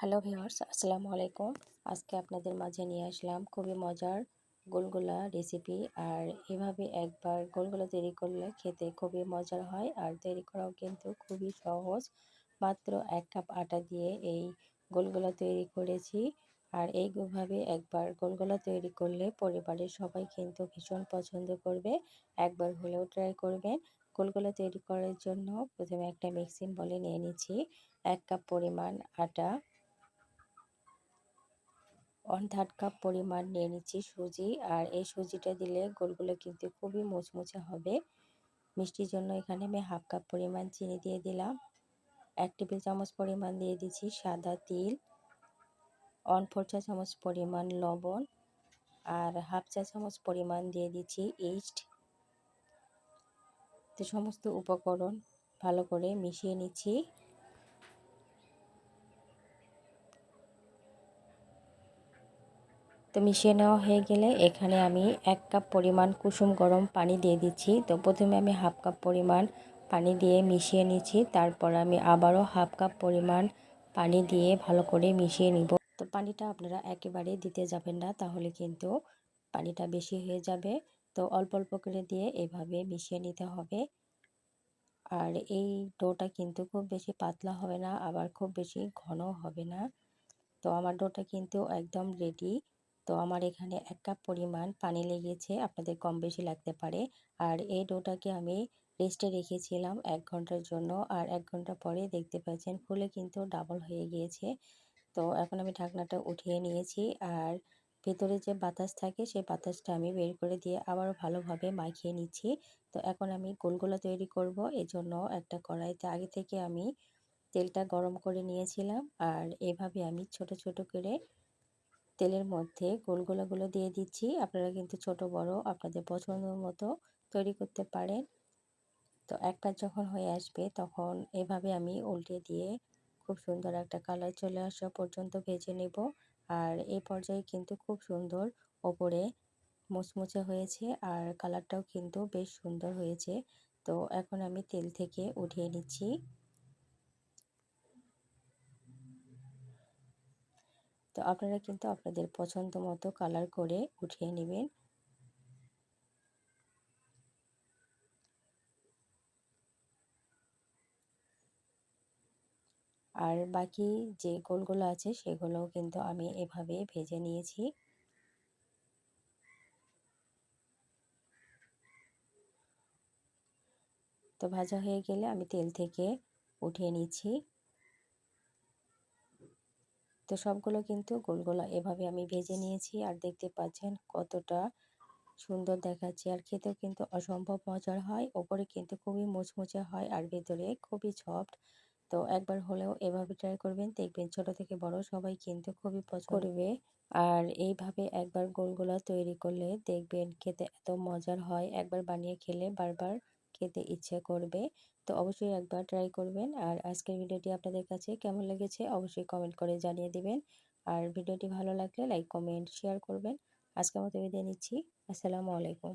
Hello viewers আসসালামু আলাইকুম আজকে আপনাদের মাঝে নিয়ে আসলাম খুবই মজার গোলগোলা রেসিপি আর এভাবে একবার গোলগোলা তৈরি করলে খেতে খুবই মজার হয় আর তৈরি করাও কিন্তু খুবই সহজ মাত্র এক কাপ আটা দিয়ে এই গোলগোলা তৈরি করেছি আর এইভাবে একবার গোলগোলা তৈরি করলে পরিবারের সবাই কিন্তু ভীষণ পছন্দ করবে একবার হলেও ট্রাই করবেন গোলগোলা তৈরি করার জন্য প্রথমে একটা মিক্সিং বলে নিয়ে নিচ্ছি এক কাপ পরিমাণ আটা ওয়ান থার্ড কাপ পরিমাণ নিয়ে নিচ্ছি সুজি। আর এই সুজিটা দিলে গোলগুলো কিন্তু খুবই মুচমুচে হবে। মিষ্টির জন্য এখানে আমি হাফ কাপ পরিমাণ চিনি দিয়ে দিলাম। এক টেবিল চামচ পরিমাণ দিয়ে দিচ্ছি সাদা তিল। ওয়ান ফোর চা চামচ পরিমাণ লবণ। আর হাফ চা চামচ পরিমাণ দিয়ে দিচ্ছি ইস্ট। তো সমস্ত উপকরণ ভালো করে মিশিয়ে নিচ্ছি। তো মিশিয়ে নেওয়া হয়ে গেলে এখানে আমি এক কাপ পরিমাণ কুসুম গরম পানি দিয়ে দিচ্ছি। তো প্রথমে আমি হাফ কাপ পরিমাণ পানি দিয়ে মিশিয়ে নিচ্ছি। তারপর আমি আবারও হাফ কাপ পরিমাণ পানি দিয়ে ভালো করে মিশিয়ে নিব। তো পানিটা আপনারা একেবারে দিতে যাবেন না, তাহলে কিন্তু পানিটা বেশি হয়ে যাবে। তো অল্প অল্প করে দিয়ে এভাবে মিশিয়ে নিতে হবে। আর এই ডোটা কিন্তু খুব বেশি পাতলা হবে না, আবার খুব বেশি ঘন হবে না। তো আমার ডোটা কিন্তু একদম রেডি তো আমার এখানে এক কাপ পরিমাণ পানি লেগেছে, আপনাদের কম বেশি লাগতে পারে। আর এই ডোটাকে আমি রেস্টে রেখেছিলাম এক ঘণ্টার জন্য আর এক ঘণ্টা পরে দেখতে পাচ্ছেন ফুলে কিন্তু ডাবল হয়ে গিয়েছে। তো এখন আমি ঢাকনাটা উঠিয়ে নিয়েছি আর ভেতরে যে বাতাস থাকে সেই বাতাসটা আমি বের করে দিয়ে আবারও ভালোভাবে মাখিয়ে নিচ্ছি। তো এখন আমি গোলগোলা তৈরি করব, এজন্য একটা কড়াইতে আগে থেকে আমি তেলটা গরম করে নিয়েছিলাম। আর এভাবে আমি ছোট ছোট করে তেলের মধ্যে গোলগোলাগুলো দিয়ে দিচ্ছি। আপনারা কিন্তু ছোট, বড় আপনাদের পছন্দ মতো তৈরি করতে পারেন। তো একটা যখন হয়ে আসবে তখন এভাবে আমি উল্টে দিয়ে খুব সুন্দর একটা কালার চলে আসা পর্যন্ত ভেজে নেব। আর এই পর্যায়ে কিন্তু খুব সুন্দর ওপরে মুচমুচে হয়েছে আর কালারটাও কিন্তু বেশ সুন্দর হয়েছে। তো এখন আমি তেল থেকে উঠিয়ে নিচ্ছি। তো আপনারা কিন্তু আপনাদের পছন্দ মতো কালার করে উঠিয়ে নেবেন। আর বাকি যে গোলগুলো আছে সেগুলোও কিন্তু আমি এভাবে ভেজে নিয়েছি। তো ভাজা হয়ে গেলে আমি তেল থেকে উঠিয়ে নিচ্ছি। তো সবগুলো কিন্তু গোল গোলা এভাবে আমি ভেজে নিয়েছি আর দেখতে পাচ্ছেন কতটা সুন্দর দেখাচ্ছে। আর খেতেও কিন্তু অসম্ভব মজার হয়। ওপরে কিন্তু খুবই মুচমুচে হয় আর ভেতরে খুবই সফট তো একবার হলেও এভাবে ট্রাই করবেন। দেখবেন ছোট থেকে বড় সবাই কিন্তু খুবই পছন্দ করবে। আর এইভাবে একবার গোলগোলা তৈরি করলে দেখবেন খেতে এত মজার হয়। একবার বানিয়ে খেলে বারবার খেতে ইচ্ছে করবে, তো অবশ্যই একবার ট্রাই করবেন। আর আজকের ভিডিওটি আপনাদের কাছে কেমন লেগেছে অবশ্যই কমেন্ট করে জানিয়ে দিবেন। আর ভিডিওটি ভালো লাগলে লাইক কমেন্ট শেয়ার করবেন। আজকের মতো বিদায় নিচ্ছি। আসসালামু আলাইকুম।